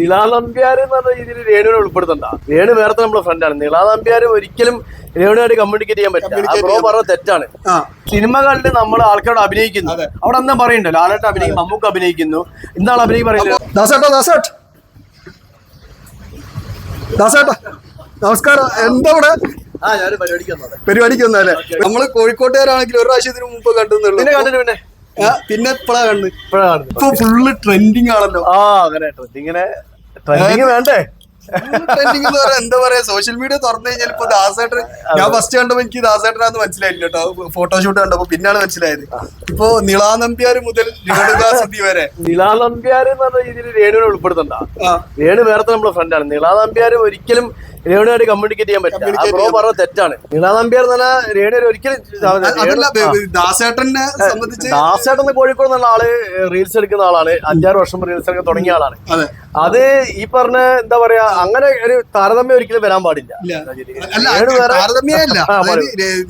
നിളാ നമ്പ്യാർ എന്ന് പറഞ്ഞ രീതിയിൽ രേണുവിനെ ഉൾപ്പെടുത്തണ്ട. രേണു വേറെ നമ്മുടെ ഫ്രണ്ടാണ് നിളാ നമ്പ്യാർ ഒരിക്കലും രേണുമായിട്ട് കമ്മ്യൂണിക്കേറ്റ് ചെയ്യാൻ പറ്റില്ല. ബ്രോ പറഞ്ഞ തെറ്റാണ്. സിനിമ കണ്ട് നമ്മൾ ആൾക്കാരോട് അഭിനയിക്കുന്നു. അവിടെ എന്താ പറയണ്ടോ ലാലേട്ട് അഭിനയിക്കും മമ്മൂക്ക് അഭിനയിക്കുന്നു. എന്താണ് അഭിനയിക്കും പറയുന്നത് ദാസേട്ടാ ദാസേട്ട്. ദാസേട്ടാ നമസ്കാരം. എന്താ ഇവിടെ ആ ഞാൻ പരിപാടിക്ക് വന്നാലേ വന്നല്ലേ നമ്മൾ കോഴിക്കോട്ടുകാരാണെങ്കിൽ ഒരു പ്രാവശ്യം ഇതിനു മുമ്പ് കണ്ടെന്നുള്ളൂ പിന്നെ? പിന്നെ പിന്നെ കണ്ടു ഇപ്പൊ ഫുള്ള് ട്രെൻഡിങ് ആണല്ലോ. ആ അങ്ങനെ ട്രെൻഡിങ്ങിനെ ട്രെൻഡിങ് വേണ്ടേ? ട്രെൻഡിങ് എന്ന് എന്താ പറയാ? സോഷ്യൽ മീഡിയ തുറന്നു കഴിഞ്ഞാൽ ഇപ്പൊ ദാസേട്ടൻ ഞാൻ ഫസ്റ്റ് കണ്ടപ്പോ എനിക്ക് ദാസേട്ടനാന്ന് മനസ്സിലായില്ല കേട്ടോ. ഫോട്ടോഷൂട്ട് കണ്ടപ്പോ പിന്നാണ് മനസ്സിലായത്. ഇപ്പൊ നിളാ നമ്പ്യാര് മുതൽ രേണുദാസി വരെ. നിളാ നമ്പ്യാർ എന്ന് പറഞ്ഞ രീതിയിൽ രേണുവിനെ ഉൾപ്പെടുത്തണ്ട. രേണു വേറെ നമ്മുടെ ഫ്രണ്ടാണ് നിളാ നമ്പ്യാർ ഒരിക്കലും രേണുമായിട്ട് കമ്മ്യൂണിക്കേറ്റ് ചെയ്യാൻ പറ്റില്ല. ബ്രോ പറഞ്ഞ തെറ്റാണ്. നിളാ നമ്പ്യാർ എന്ന് പറഞ്ഞാൽ രേണു ഒരിക്കലും. ദാസേട്ടനെ സംബന്ധിച്ച് ദാസേട്ടൻ കോഴിക്കോട് എന്നുള്ള ആൾ റീൽസ് എടുക്കുന്ന ആളാണ്. അഞ്ചാറ് വർഷം റീൽസ് എടുക്കാൻ തുടങ്ങിയ ആളാണ്. അതെ ഈ പറഞ്ഞ എന്താ പറയാ അങ്ങനെ ഒരു താരതമ്യം ഒരിക്കലും വരാൻ പാടില്ല.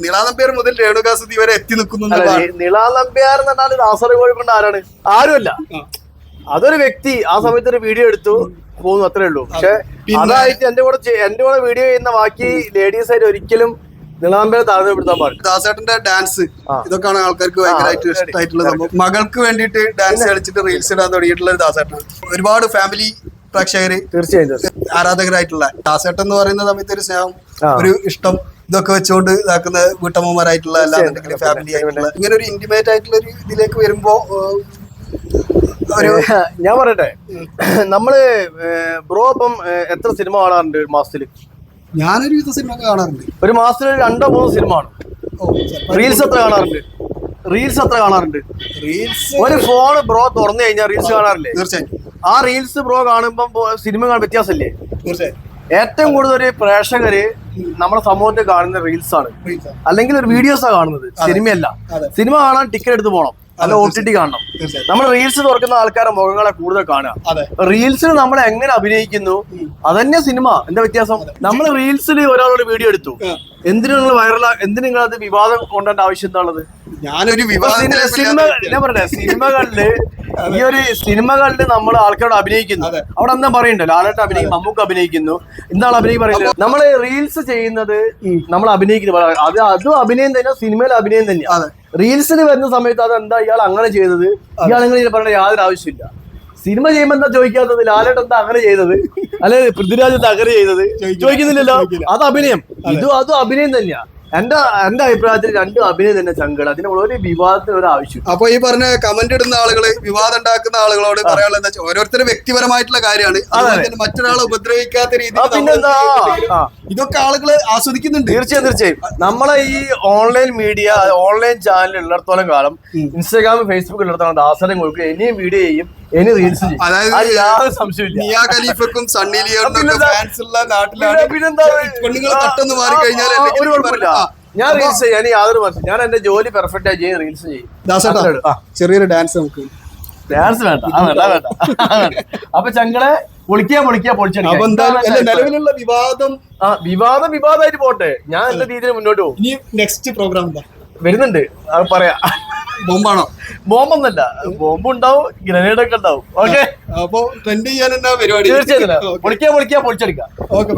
നിളാനമ്പ്യാർ മുതൽ രേണുകാസുദ്ധി വരെ എത്തി നിൽക്കുന്നു നിളാനമ്പ്യാർ എന്ന് പറഞ്ഞാൽ കാസർഗോഡ് കൊണ്ട് ആരാണ്? ആരുമല്ല. അതൊരു വ്യക്തി ആ സമയത്ത് ഒരു വീഡിയോ എടുത്തു പോകുന്നു അത്രേ ഉള്ളൂ. പക്ഷെ അതായിട്ട് എന്റെ കൂടെ എന്റെ കൂടെ വീഡിയോ ചെയ്യുന്ന ബാക്കി ലേഡീസ് ആയിട്ട് ഒരിക്കലും നിളാമ്പേരെ താഴ്ന്നപ്പെടുത്താൻ പാടില്ല. ദാസേട്ടന്റെ ഡാൻസ്. ഇതൊക്കെയാണ് ആൾക്കാർക്ക് ഭയങ്കരമായിട്ട് ഇഷ്ടമായിട്ടുള്ള സംഭവം. മകൾക്ക് വേണ്ടിയിട്ട് ഡാൻസ് കളിച്ചിട്ട് റീൽസ് ഇടാൻ തുടങ്ങിയിട്ടുള്ള ഒരു ദാസേട്ടൻ. ഒരുപാട് ഫാമിലി പ്രേക്ഷകര് തീർച്ചയായും. ആരാധകരായിട്ടുള്ള ദാസേട്ടൻ എന്ന് പറയുന്ന സമയത്ത് ഒരു സ്നേഹം ഒരു ഇഷ്ടം ഇതൊക്കെ വെച്ചുകൊണ്ട് ഇതാക്കുന്ന വീട്ടമ്മമാരായിട്ടുള്ള അല്ലാന്നുണ്ടെങ്കിൽ ഫാമിലി ആയിട്ടുള്ള ഇങ്ങനെ ഒരു ഇന്റിമേറ്റ് ആയിട്ടുള്ള ഒരു ഇതിലേക്ക് വരുമ്പോ ഒരു ഞാൻ പറയട്ടെ. നമ്മൾ ബ്രോ അപ്പം എത്ര സിനിമ കാണാറുണ്ട് ഒരു മാസത്തിൽ? ഞാനൊരു വിധ സിനിമ കാണാറുണ്ട്. ഒരു മാസത്തിൽ രണ്ടോ മൂന്നോ സിനിമ ആണ് റീൽസ് എത്ര കാണാറുണ്ട്? റീൽസ് എത്ര കാണാറുണ്ട്? റീൽസ് ഒരു ഫോൺ ബ്രോ തുറന്നു കഴിഞ്ഞാൽ റീൽസ് കാണാറില്ലേ? തീർച്ചയായും. ആ റീൽസ് ബ്രോ കാണുമ്പോൾ സിനിമ കാണാൻ വ്യത്യാസമില്ലേ? തീർച്ചയായും. ഏറ്റവും കൂടുതൽ പ്രേക്ഷകര് നമ്മുടെ സമൂഹത്തിൽ കാണുന്ന റീൽസ് ആണ്. അല്ലെങ്കിൽ ഒരു വീഡിയോസാണ് കാണുന്നത് സിനിമയല്ല സിനിമ കാണാൻ ടിക്കറ്റ് എടുത്ത് പോകണം അല്ല ഒ ടി ടി കാണണം. നമ്മൾ റീൽസ് തുറക്കുന്ന ആൾക്കാരുടെ മുഖങ്ങളെ കൂടുതൽ കാണുക. റീൽസിൽ നമ്മൾ എങ്ങനെ അഭിനയിക്കുന്നു അതന്നെ സിനിമ എന്താ വ്യത്യാസം? നമ്മൾ റീൽസിൽ ഒരാളോട് വീഡിയോ എടുത്തു. എന്തിനു നിങ്ങൾ വൈറലാ എന്തിനു നിങ്ങൾ അത് വിവാദം കൊണ്ടേണ്ട ആവശ്യം എന്താണുള്ളത് ഞാനൊരു സിനിമ ഞാൻ പറയട്ടെ സിനിമകളിൽ ഈ ഒരു സിനിമകളിൽ നമ്മൾ ആൾക്കാരോട് അഭിനയിക്കുന്നു. അവിടെ എന്താ പറയണ്ടോ ലാലേട്ട് അഭിനയിക്കും മമ്മൂക്ക് അഭിനയിക്കുന്നു. എന്താണ് അഭിനയിക്കും പറയുന്നത് നമ്മൾ റീൽസ് ചെയ്യുന്നത് നമ്മൾ അഭിനയിക്കുന്നു അത് അതും അഭിനയം തന്നെ സിനിമയിൽ അഭിനയം തന്നെയാണ് റീൽസിന് വരുന്ന സമയത്ത് അത് എന്താ ഇയാൾ അങ്ങനെ ചെയ്തത്? ഇയാൾ ഇങ്ങനെ പറയേണ്ട യാതൊരു ആവശ്യമില്ല. സിനിമ ചെയ്യുമ്പോ എന്താ ചോദിക്കാത്തത്? ലാലേട്ട് എന്താ അങ്ങനെ ചെയ്തത്? അല്ലെ പൃഥ്വിരാജ് എന്താ അങ്ങനെ ചെയ്തത്? ചോദിക്കുന്നില്ലല്ലോ. അത് അഭിനയം. ഇതും അതും അഭിനയം തന്നെയാ. എന്റെ എന്റെ അഭിപ്രായത്തിൽ രണ്ടും അഭിനയം തന്നെ ചങ്കട് അതിന് ഒരു വിവാദത്തിന് ഒരു ആവശ്യം അപ്പൊ ഈ പറഞ്ഞ കമന്റ് ഇടുന്ന ആളുകൾ വിവാദം ഉണ്ടാക്കുന്ന ആളുകളോട് പറയാനുള്ളത് എന്താ വെച്ചാൽ വ്യക്തിപരമായിട്ടുള്ള കാര്യമാണ്. മറ്റൊരാളെ ഉപദ്രവിക്കാത്ത രീതി രീതിയിൽ പിന്നെന്താ. ഇതൊക്കെ ആളുകൾ ആസ്വദിക്കുന്നുണ്ട്. തീർച്ചയായും തീർച്ചയായും. നമ്മളെ ഈ ഓൺലൈൻ മീഡിയ ഓൺലൈൻ ചാനൽ ഉള്ളിടത്തോളം കാലം ഇൻസ്റ്റാഗ്രാം ഫേസ്ബുക്ക് ഉള്ളിടത്തോളം ദാസനം കൊടുക്കുക. ഇനിയും വീഡിയോ ചെയ്യും ഇനി റീൽസ് ഖലീഫക്കും സണ്ണി ലിയോണിനും ഫാൻസ് ഉള്ള നാട്ടിലാണ്. പിന്നെ- പിന്നെന്താ? പെണ്ണുങ്ങൾ തട്ടൊന്ന് മാറി കഴിഞ്ഞാൽ ഒരു കുഴപ്പമില്ല. ഞാൻ റീൽസ് ചെയ്യാൻ യാതൊരു മനസ്സിൽ ഞാൻ എന്റെ ജോലി പെർഫെക്റ്റ് ആയി ചെയ്യും റീൽസ് ചെയ്യും. ചെറിയൊരു ഡാൻസ് നമുക്ക്. ഡാൻസ് വേണ്ട വേണ്ട. അപ്പൊ ചങ്ങളെ പൊളിക്കാ പൊളിക്കാ അപ്പൊ പൊളിച്ചടിക്കാം എന്തായാലും അല്ല, നിലവിലുള്ള വിവാദം. ആ വിവാദം വിവാദമായിട്ട് പോട്ടെ. ഞാൻ എന്റെ രീതിയിൽ മുന്നോട്ട് പോകും? ഇനി നെക്സ്റ്റ് പ്രോഗ്രാം എന്താ? വരുന്നുണ്ട്. അത് പറയാ. ബോംബാണോ? ബോംബൊന്നല്ല ബോംബ് ഉണ്ടാവും ഗ്രനേഡ് ഒക്കെ ഉണ്ടാവും. ഓക്കെ? അപ്പൊ ട്രെൻഡ് ചെയ്യാൻ പരിപാടി? തീർച്ചയായിട്ടും. പൊളിക്കാ പൊളിക്കാ പൊളിച്ചെടുക്കാം. ഓക്കെ